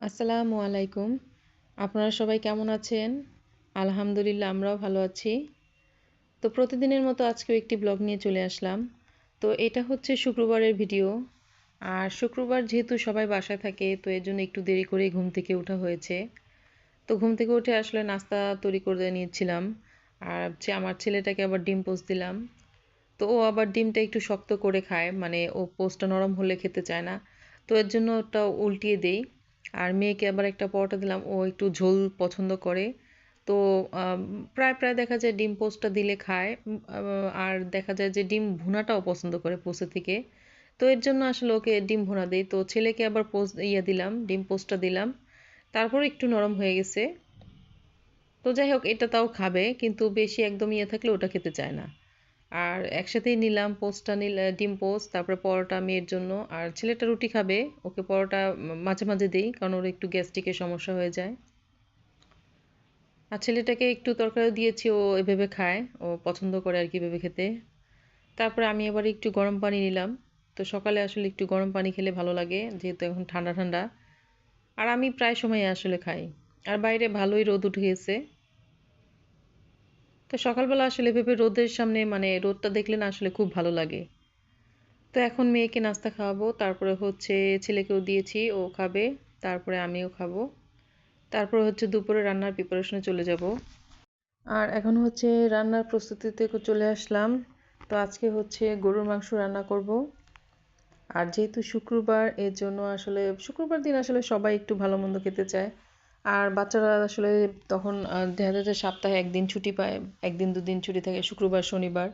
আসসালামু আলাইকুম। আপনারা সবাই কেমন আছেন? আলহামদুলিল্লাহ, আমরাও ভালো আছি। তো প্রতিদিনের মতো আজকেও একটি ব্লগ নিয়ে চলে আসলাম। তো এটা হচ্ছে শুক্রবারের ভিডিও। আর শুক্রবার যেহেতু সবাই বাসায় থাকে, তো এর জন্য একটু দেরি করে ঘুম থেকে ওঠা হয়েছে। তো ঘুম থেকে উঠে আসলে নাস্তা তৈরি করে নিয়েছিলাম। আর আমার ছেলেটাকে আবার ডিম পোস্ট দিলাম। তো ও আবার ডিমটা একটু শক্ত করে খায় মানে ও পোস্টটা নরম হলে খেতে চায় না। তো এর জন্য ওটা উল্টিয়ে দেই। আর মেয়েকে আবার একটা পরোটা দিলাম, ও একটু ঝোল পছন্দ করে। তো প্রায় প্রায় দেখা যায় ডিম পোস্টটা দিলে খায়। আর দেখা যায় যে ডিম ভুনাটাও পছন্দ করে পোস্টের থেকে। তো এর জন্য আসলে ওকে ডিম ভুনা দিই। তো ছেলেকে আবার পোস্ট ইয়ে দিলাম, ডিম পোস্টটা দিলাম। তারপর একটু নরম হয়ে গেছে। তো যাই হোক, এটা তাও খাবে, কিন্তু বেশি একদম ইয়ে থাকলে ওটা খেতে চায় না। আর একসাথেই নিলাম, পোস্টটা নিল ডিম পোস্ট, তারপরে পরোটা মেয়ের জন্য। আর ছেলেটা রুটি খাবে, ওকে পরোটা মাঝে মাঝে দিই, কারণ ওর একটু গ্যাস্ট্রিকের সমস্যা হয়ে যায়। আর ছেলেটাকে একটু তরকারি দিয়েছি, ও এভাবে খায়, ও পছন্দ করে আর কি ভেবে খেতে। তারপরে আমি আবার একটু গরম পানি নিলাম। তো সকালে আসলে একটু গরম পানি খেলে ভালো লাগে, যেহেতু এখন ঠান্ডা ঠান্ডা। আর আমি প্রায় সময় আসলে খাই। আর বাইরে ভালোই রোদ উঠে গেছে। তো সকালবেলা আসলে ভেবে রোদের সামনে মানে রোদটা দেখলে না আসলে খুব ভালো লাগে। তো এখন মেয়েকে নাস্তা খাওয়াবো, তারপরে হচ্ছে ছেলেকেও দিয়েছি, ও খাবে, তারপরে আমিও খাব। তারপরে হচ্ছে দুপুরে রান্নার প্রিপারেশনে চলে যাব। আর এখন হচ্ছে রান্নার প্রস্তুতিতে চলে আসলাম। তো আজকে হচ্ছে গরুর মাংস রান্না করব। আর যেহেতু শুক্রবার, এর জন্য আসলে শুক্রবার দিন আসলে সবাই একটু ভালো মন্দ খেতে চায়। আর বাচ্চারা আসলে তখন দেখা যায় যে সপ্তাহে একদিন ছুটি পায়, একদিন দুদিন ছুটি থাকে, শুক্রবার, শনিবার।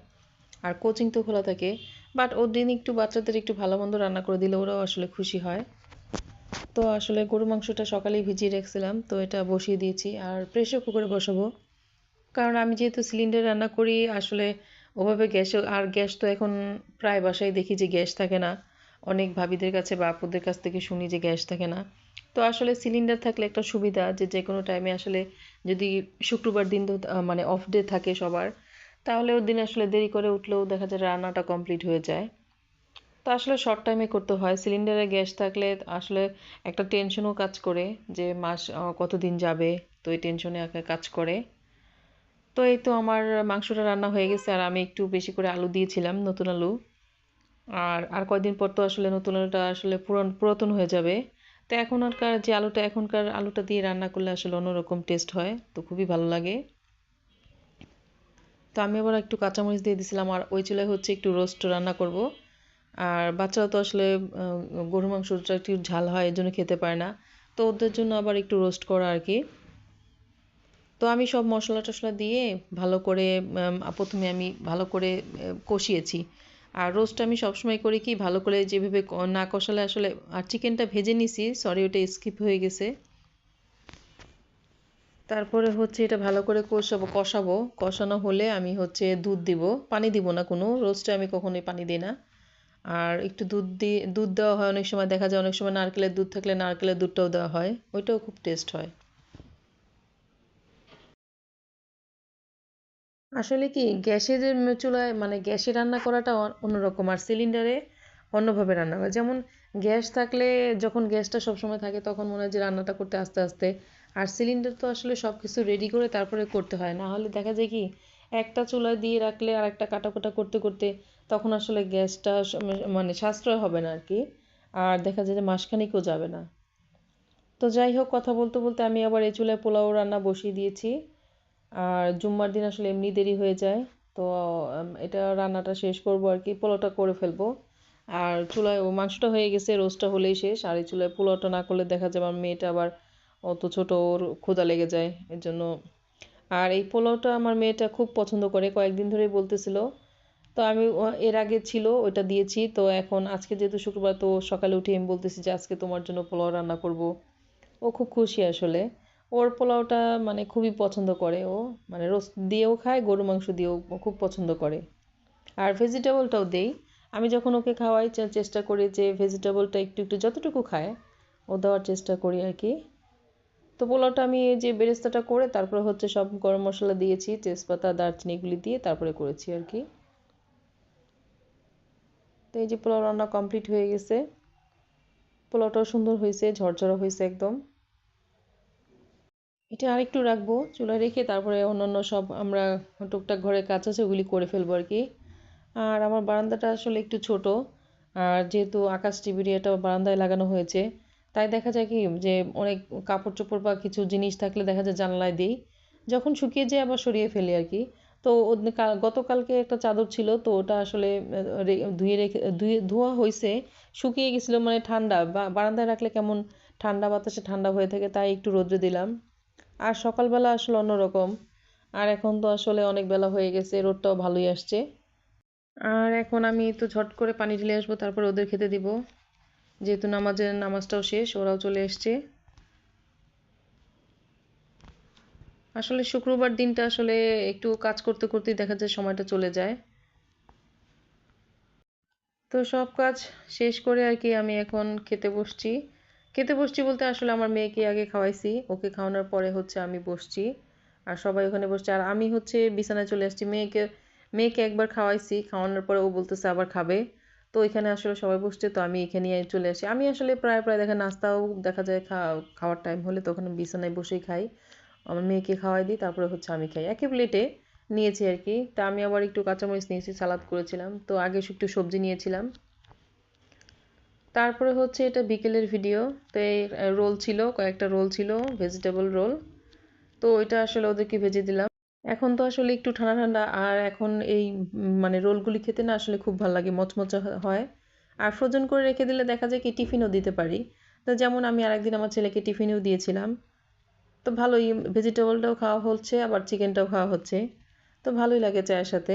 আর কোচিং তো খোলা থাকে বাট ওর দিন একটু বাচ্চাদের একটু ভালো মন্দ রান্না করে দিলে ওরাও আসলে খুশি হয়। তো আসলে গরু মাংসটা সকালেই ভিজিয়ে রেখেছিলাম, তো এটা বসিয়ে দিয়েছি আর প্রেশার কুকারে বসাবো। কারণ আমি যেহেতু সিলিন্ডার রান্না করি, আসলে ওভাবে গ্যাস, আর গ্যাস তো এখন প্রায় বাসায় দেখি যে গ্যাস থাকে না। অনেক ভাবিদের কাছে বা আপুদের কাছ থেকে শুনি যে গ্যাস থাকে না। তো আসলে সিলিন্ডার থাকলে একটা সুবিধা যে যে কোনো টাইমে আসলে যদি শুক্রবার দিন তো মানে অফ ডে থাকে সবার তাহলে ওর দিন আসলে দেরি করে উঠলেও দেখা যায় রান্নাটা কমপ্লিট হয়ে যায়। তো আসলে শর্ট টাইমে করতে হয়। সিলিন্ডারে গ্যাস থাকলে আসলে একটা টেনশনও কাজ করে যে মাস কতদিন যাবে, তো এই টেনশনে কাজ করে। তো এই তো আমার মাংসটা রান্না হয়ে গেছে আর আমি একটু বেশি করে আলু দিয়েছিলাম, নতুন আলু। আর আর কয়দিন পর তো আসলে নতুন আলুটা আসলে পুরান পুরাতন হয়ে যাবে। তো এখনকার যে আলুটা, এখনকার আলুটা দিয়ে রান্না করলে আসলে অন্যরকম টেস্ট হয়, তো খুবই ভালো লাগে। তো আমি আবার একটু কাঁচামরিচ দিয়ে দিয়েছিলাম আর ওই চুলায় হচ্ছে একটু রোস্ট রান্না করব। আর বাচ্চারা তো আসলে গরু মাংসটা একটু ঝাল হয়, এর জন্য খেতে পারে না। তো ওদের জন্য আবার একটু রোস্ট করা আর কি। তো আমি সব মশলা টশলা দিয়ে ভালো করে প্রথমে আমি ভালো করে কষিয়েছি। আর রোস্ট আমি সবসময় করি কি, ভালো করে যেভাবে না কষালে আসলে, আর চিকেনটা ভেজে নিছি সরি ওটা স্কিপ হয়ে গেছে। তারপরে হচ্ছে এটা ভালো করে কষাবো কষাবো। কষানো হলে আমি হচ্ছে দুধ দিব। পানি দিব না কোনো রোস্টে আমি কখনোই পানি দিই না। আর একটু দুধ দিয়ে দুধ দেওয়া হয় অনেক সময়, দেখা যায় অনেক সময় নারকেলের দুধ থাকলে নারকেলের দুধটাও দেওয়া হয়, ওইটাও খুব টেস্ট হয়। আসলে কি গ্যাসের চুলায় মানে গ্যাসে রান্না করাটা অন্যরকম আর সিলিন্ডারে অন্যভাবে রান্না করে। যেমন গ্যাস থাকলে যখন গ্যাসটা সবসময় থাকে তখন মনে হয় যে রান্নাটা করতে আস্তে আস্তে। আর সিলিন্ডার তো আসলে সব কিছু রেডি করে তারপরে করতে হয়। না হলে দেখা যায় কি একটা চুলা দিয়ে রাখলে আর একটা কাটাকুটা করতে করতে তখন আসলে গ্যাসটা মানে সাশ্রয় হবে না আর কি আর দেখা যায় যে মাসখানিকও যাবে না। তো যাই হোক কথা বলতে বলতে আমি আবার এই চুলায় পোলাও রান্না বসিয়ে দিয়েছি। আর জুম্মার দিন আসলে এমনি দেরি হয়ে যায়, তো এটা রান্নাটা শেষ করব আর কি, পোলাওটা করে ফেলব। আর চুলায় ও মাংসটা হয়ে গেছে, রোস্টটা হলেই শেষ। আর এই চুলায় পোলাওটা না করলে দেখা যায় আমার মেয়েটা আবার অত ছোট, ওর ক্ষুদা লেগে যায়, এর জন্য। আর এই পোলাওটা আমার মেয়েটা খুব পছন্দ করে, কয়েকদিন ধরেই বলতেছিল। তো আমি এর আগে ছিল, ওইটা দিয়েছি। তো এখন আজকে যেহেতু শুক্রবার, তো সকালে উঠে আমি বলতেছি যে আজকে তোমার জন্য পোলাও রান্না করব। ও খুব খুশি আসলে। ওর পোলাওটা মানে খুবই পছন্দ করে ও। মানে রোস্ট দিয়েও খায় গরু মাংস দিয়েও খুব পছন্দ করে। আর ভেজিটেবলটাও দেই। আমি যখন ওকে খাওয়াই চেষ্টা করি যে ভেজিটেবলটা একটু একটু যতটুকু খায়, ও দেওয়ার চেষ্টা করি আর কি। তো পোলাওটা আমি এই যে বেরেস্তাটা করে, তারপরে হচ্ছে সব গরম মশলা দিয়েছি, তেজপাতা, দারচিনি এগুলি দিয়ে তারপরে করেছি আর কি। তো এই যে পোলাও রান্না কমপ্লিট হয়ে গেছে। পোলাওটাও সুন্দর হয়েছে, ঝরঝরা হয়েছে একদম। এটা আরেকটু রাখব, চুলায় রেখে তারপরে অন্যান্য সব আমরা টুকটাক ঘরের কাজ আছে ওগুলি করে ফেলব আর কি। আর আমার বারান্দাটা আসলে একটু ছোট, আর যেহেতু আকাশ টিভির এটা বারান্দায় লাগানো হয়েছে, তাই দেখা যায় কি যে অনেক কাপড় চোপড় বা কিছু জিনিস থাকলে দেখা যায় জানলায় দিই। যখন শুকিয়ে যায় আবার সরিয়ে ফেলি আর কি। তো গতকালকে একটা চাদর ছিল, তো ওটা আসলে ধুয়ে রেখে, ধুয়ে, ধোয়া হয়েছে শুকিয়ে গেছিল মানে ঠান্ডা, বা, বারান্দায় রাখলে কেমন ঠান্ডা বাতাসে ঠান্ডা হয়ে থাকে তাই একটু রোদ্রে দিলাম। আর সকালবেলা আসলে অন্যরকম। আর এখন তো আসলে অনেক বেলা হয়ে গেছে, রোদটাও ভালোই আসছে। আর এখন আমি তো ঝট করে পানি ঢেলে আসব, তারপর ওদের খেতে দিব। যেহেতু নামাজের, নামাজটাও শেষ, ওরাও চলে এসছে। আসলে শুক্রবার দিনটা আসলে একটু কাজ করতে করতেই দেখা যায় সময়টা চলে যায়। তো সব কাজ শেষ করে আর কি আমি এখন খেতে বসছি। খেতে বসছি বলতে আসলে আমার মেয়েকে আগে খাওয়াইছি। ওকে খাওয়ানোর পরে হচ্ছে আমি বসছি। আর সবাই ওখানে বসছে। আর আমি হচ্ছে বিছানায় চলে আসছি। মেয়েকে মেয়েকে একবার খাওয়াইছি। খাওয়ানোর পরে ও বলতেছে আবার খাবে। তো এখানে আসলে সবাই বসছে। তো আমি এখানে চলে আসি। আমি আসলে প্রায় প্রায় দেখা নাস্তাও দেখা যায় খাওয়ার টাইম হলে তখন বিছানায় বসেই খাই। আমার মেয়েকে খাওয়াই দিই। তারপরে হচ্ছে আমি খাই। একই প্লেটে নিয়েছি আর কি। তা আমি আবার একটু কাঁচামরিচ নিয়েছি, সালাদ করেছিলাম। তো আগে একটু সবজি নিয়েছিলাম। তারপরে হচ্ছে এটা বিকেলের ভিডিও তো এই রোল ছিল, কয়েকটা রোল ছিল ভেজিটেবল রোল তো ওইটা আসলে ওদেরকে ভেজে দিলাম। এখন তো আসলে একটু ঠান্ডা ঠান্ডা, আর এখন এই মানে রোলগুলি খেতে না আসলে খুব ভালো লাগে, মচমচা হয়। আর ফ্রোজেন করে রেখে দিলে দেখা যায় কি টিফিনও দিতে পারি। তো যেমন আমি আরেকদিন আমার ছেলেকে টিফিনেও দিয়েছিলাম। তো ভালোই ভেজিটেবলটাও খাওয়া হচ্ছে, আবার চিকেনটাও খাওয়া হচ্ছে। তো ভালোই লাগে চায়ের সাথে।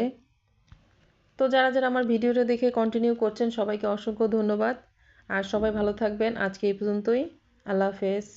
তো যারা যারা আমার ভিডিওটা দেখে কন্টিনিউ করছেন, সবাইকে অসংখ্য ধন্যবাদ। আর সবাই ভালো থাকবেন। আজকে এই পর্যন্তই। আল্লাহ হাফেজ।